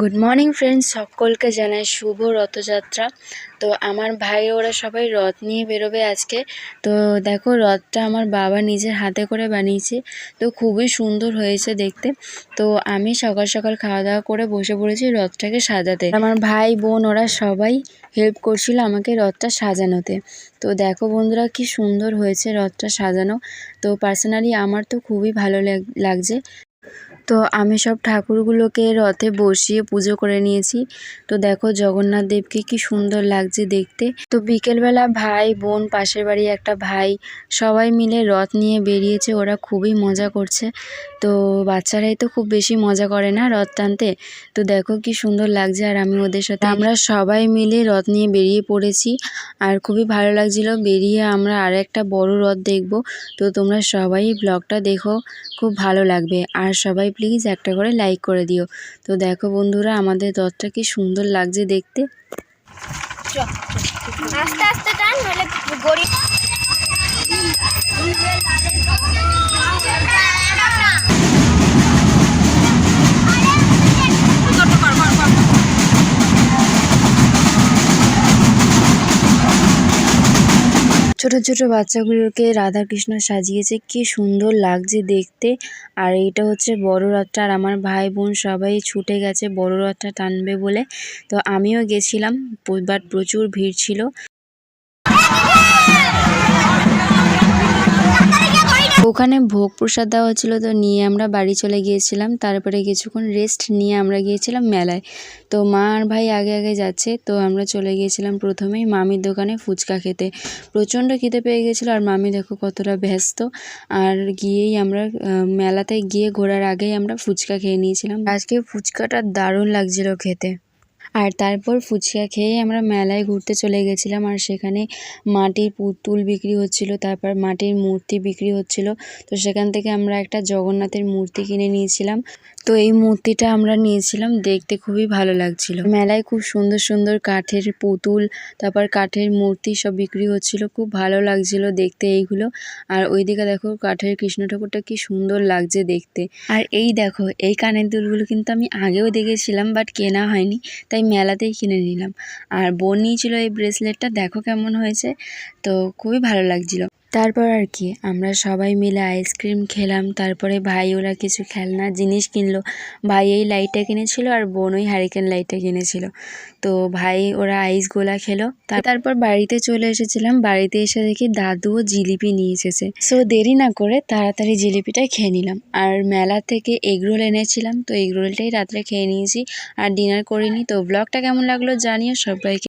Good morning friends সকলকে জানাই শুভ রথযাত্রা। তো আমার ভাই, ওরা সবাই রথ নিয়ে বেরোবে আজকে। তো দেখো, রথটা আমার বাবা নিজের হাতে করে বানিয়েছে। তো খুবই সুন্দর হয়েছে দেখতে। তো আমি সকাল সকাল খাওয়া দাওয়া করে বসে পড়েছি রথটাকে সাজাতে। আমার ভাই, বোন, ওরা সবাই হেল্প করছিল আমাকে রথটা সাজানোতে। তো দেখো বন্ধুরা, কি সুন্দর হয়েছে রথটা সাজানো। তো পার্সোনালি আমার তো খুবই ভালো লাগ- লাগছে। তো আমি সব ঠাকুরগুলোকে রথে বসিয়ে পুজো করে নিয়েছি। তো দেখো জগন্নাথ দেবকে কি সুন্দর লাগছে দেখতে। তো বিকেলবেলা ভাই, বোন, পাশের বাড়ি একটা ভাই সবাই মিলে রথ নিয়ে বেরিয়েছে, ওরা খুবই মজা করছে। তো বাচ্চারাই তো খুব বেশি মজা করে না রথ টানতে। তো দেখো কি সুন্দর লাগছে আর আমি ওদের সাথে আমরা সবাই মিলে রথ নিয়ে বেরিয়ে পড়েছি। আর খুবই ভালো লাগছিল, বেরিয়ে আমরা আর একটা বড় রথ দেখব। তো তোমরা সবাই ব্লগটা দেখো, খুব ভালো লাগবে। আর সবাই প্লিজ একটা করে লাইক করে দিও। তো দেখো বন্ধুরা, আমাদের দরটা কি সুন্দর লাগছে দেখতে। আস্তে আস্তে টান নইলে ছোট ছোট বাচ্চাগুলোকে রাধা কৃষ্ণ সাজিয়েছে। কি সুন্দর লাগছে দেখতে। আর এটা হচ্ছে বড় রথটা। আর আমার ভাই বোন সবাই ছুটে গেছে বড় রথটা টানবে বলে। তো আমিও গেছিলাম। বাট প্রচুর ভিড় ছিল। ওখানে ভোগ প্রসাদ দেওয়া হচ্ছিল, তো নিয়ে আমরা বাড়ি চলে গিয়েছিলাম। তারপরে কিছুক্ষণ রেস্ট নিয়ে আমরা গিয়েছিলাম মেলায়। তো মা আর ভাই আগে আগে যাচ্ছে, তো আমরা চলে গিয়েছিলাম প্রথমেই মামির দোকানে ফুচকা খেতে। প্রচণ্ড খিদে পেয়ে গেছিল আর মামি দেখো কতটা ব্যস্ত। আর গিয়েই আমরা মেলাতে গিয়ে ঘোরার আগেই আমরা ফুচকা খেয়ে নিয়েছিলাম। আজকে ফুচকাটা দারুণ লাগছিল খেতে। আর তারপর ফুচকা খেয়ে আমরা মেলায় ঘুরতে চলে গেছিলাম আর সেখানে মাটির পুতুল বিক্রি হচ্ছিল, তারপর মাটির মূর্তি বিক্রি হচ্ছিল। তো সেখান থেকে আমরা একটা জগন্নাথের মূর্তি কিনে নিয়েছিলাম। তো এই মূর্তিটা আমরা নিয়েছিলাম, দেখতে খুবই ভালো লাগছিল। মেলায় খুব সুন্দর সুন্দর কাঠের পুতুল, তারপর কাঠের মূর্তি সব বিক্রি হচ্ছিল, খুব ভালো লাগছিল দেখতে এইগুলো। আর ওইদিকে দেখো কাঠের কৃষ্ণ ঠাকুরটা কি সুন্দর লাগছে দেখতে। আর এই দেখো, এই কানের দুলগুলো কিন্তু আমি আগেও দেখেছিলাম, বাট কেনা হয়নি, তাই মেলাতেই কিনে নিলাম। আর বোন নিয়েছিল এই ব্রেসলেটটা দেখো কেমন হয়েছে। তো খুবই ভালো লাগছিল। তারপর আর কি, আমরা সবাই মিলে আইসক্রিম খেলাম, তারপরে ভাই ওরা কিছু খেলনা জিনিস কিনলো। ভাই এই লাইটটা কিনেছিল আর বোন ওই হারিকেন লাইটটা কিনেছিল। তো ভাই ওরা আইস গোলা খেলো তারপর বাড়িতে চলে এসেছিলাম। বাড়িতে এসে দেখি দাদুও জিলিপি নিয়ে এসেছে। সো দেরি না করে তাড়াতাড়ি জিলিপিটা খেয়ে নিলাম। আর মেলা থেকে এগরোল এনেছিলাম, তো এগরোলটাই রাত্রে খেয়ে নিয়েছি। আর ডিনার করিনি, তো ব্লগটা কেমন লাগল জানিও সবাইকে।